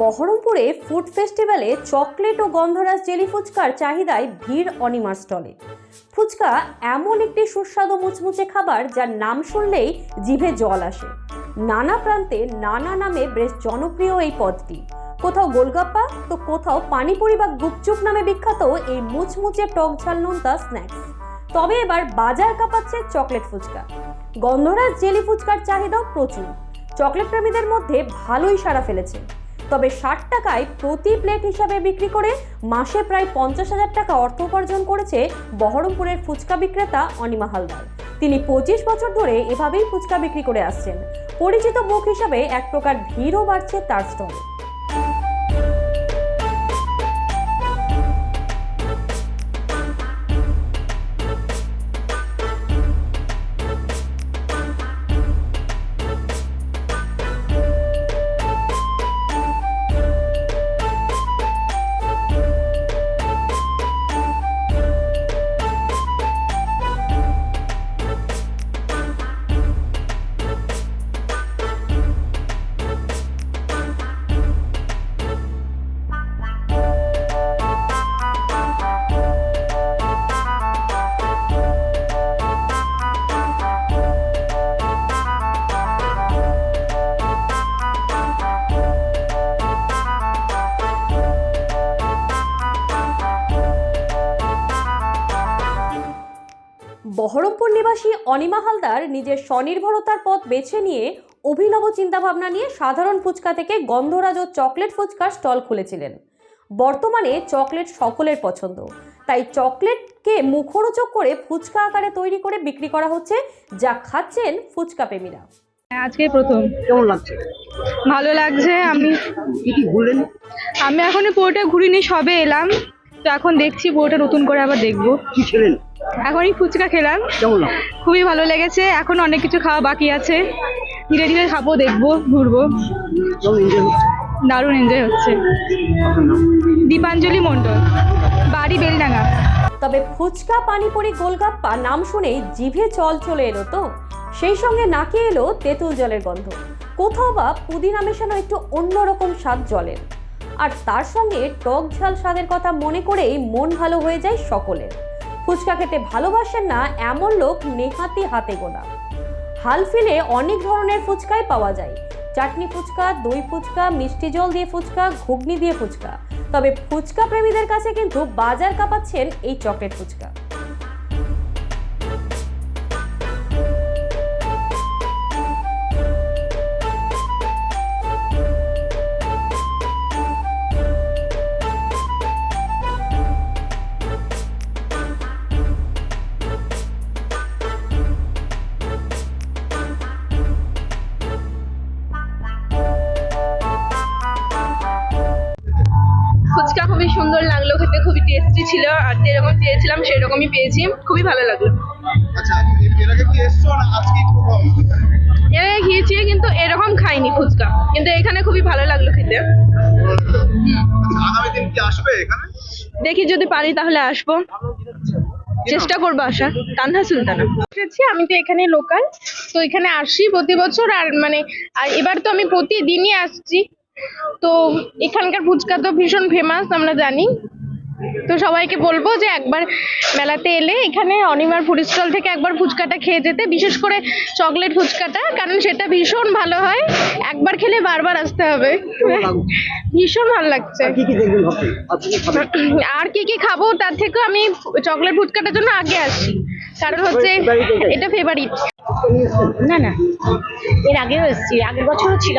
বহরমপুরে ফুড ফেস্টিভ্যালে চকলেট ও গন্ধরাজ জেলি ফুচকার চাহিদায় ভিড় অনিমার স্টলে। ফুচকা এমন একটি সুস্বাদু মুচমুচে খাবার যার নাম শুনলেই জিভে জল আসে। নানা প্রান্তে নানা নামে বেশ জনপ্রিয় এই পদটি। কোথাও গোলগাপ্পা, তো কোথাও পানিপুরি বা গুপচুপ নামে বিখ্যাত এই মুচমুচে টক ঝাল নোনতা স্ন্যাক্স। তবে এবার বাজার কাঁপাচ্ছে চকলেট ফুচকা। গন্ধরাজ জেলি ফুচকার চাহিদাও প্রচুর। চকলেট প্রেমীদের মধ্যে ভালোই সাড়া ফেলেছে। তবে ষাট টাকায় প্রতি প্লেট হিসাবে বিক্রি করে মাসে প্রায় পঞ্চাশ হাজার টাকা অর্থ উপার্জন করেছে বহরমপুরের ফুচকা বিক্রেতা অনিমা হালদার। তিনি পঁচিশ বছর ধরে এভাবেই ফুচকা বিক্রি করে আসছেন। পরিচিত মুখ হিসাবে এক প্রকার ভিড়ও বাড়ছে তার স্টলে। বহরমপুর নিবাসী অনিমা হালদার নিজের স্বনির্ভরতার পথ বেছে নিয়ে অভিনব চিন্তাভাবনা নিয়ে সাধারণ ফুচকা থেকে গন্ধরাজ ও চকলেট ফুচকার স্টল খুলেছিলেন। বর্তমানে চকলেট সকলের পছন্দ। তাই চকলেটকে মুখরোচক করে ফুচকা আকারে তৈরি করে বিক্রি করা হচ্ছে যা খাচ্ছেন ফুচকা প্রেমীরা। হ্যাঁ, আজকে প্রথম। কেমন লাগছে? ভালো লাগছে আমি কি কি ঘুরলেন? আমি এখনই পুরোটা ঘুরিনি সবে এলাম। তো এখন দেখছি পুরোটা নতুন করে আবার দেখব। কি ছিলেন এখনই ফুচকা খেলাম। খুবই ভালো লেগেছে। এখন অনেক কিছু খাওয়া বাকি আছে। ধীরে ধীরে খাব দেখব ঘুরবো। দারুণ এনজয় হচ্ছে। দীপাঞ্জলি মণ্ডল বাড়ি বেলডাঙ্গা। তবে ফুচকা পানিপুরি গোলগাপ্পা নাম শুনেই জিভে চল চলে এলো তো? সেই সঙ্গে নাকে এলো তেঁতুল জলের গন্ধ। কোথাও বা পুদিনা মেশানো একটু অন্যরকম স্বাদ জলের। আর তার সঙ্গে টক ঝাল স্বাদের কথা মনে করেই মন ভালো হয়ে যায় সকলের। ফুচকা খেতে ভালোবাসেন না এমন লোক নেহাতি হাতে গোনা। হালফিলে অনেক ধরনের ফুচকাই পাওয়া যায়। চাটনি ফুচকা, দই ফুচকা, মিষ্টি জল দিয়ে ফুচকা, ঘুগনি দিয়ে ফুচকা। তবে ফুচকা প্রেমীদের কাছে কিন্তু বাজার কাঁপাচ্ছেন এই চকলেট ফুচকা। ফুচকা খুবই সুন্দর লাগল খেতে খুবই টেস্টি ছিল আর যেরকম চেয়েছিলাম সেরকমই পেয়েছি খুবই ভালো লাগল। আচ্ছা এর খেয়েছি কিন্তু এরকম খাইনি ফুচকা কিন্তু এখানে খুবই ভালো লাগল খেতে। আচ্ছা, দেখি যদি পারি তাহলে আসব। চেষ্টা করব আসা তানহা সুলতানা। এসেছি আমি তো এখানে লোকাল তো এখানে আসি প্রতি বছর আর মানে আর এবার তো আমি প্রতিদিনই আসছি। তো এখানকার ফুচকা তো ভীষণ ফেমাস আমরা জানি। তো সবাইকে বলব যে একবার মেলাতে এলে এখানে অনিমার ফুড স্টল থেকে একবার ফুচকাটা খেয়ে যেতে বিশেষ করে চকলেট ফুচকাটা কারণ সেটা ভীষণ ভালো হয়। একবার খেলে বারবার আসতে হবে। ভীষণ ভালো লাগছে। আর কি কি খাব তার থেকেও আমি চকলেট ফুচকাটার জন্য আগে আসি। কারণ হচ্ছে এটা ফেভারিট না না। এর আগেও এসেছি। আগের বছরও ছিল।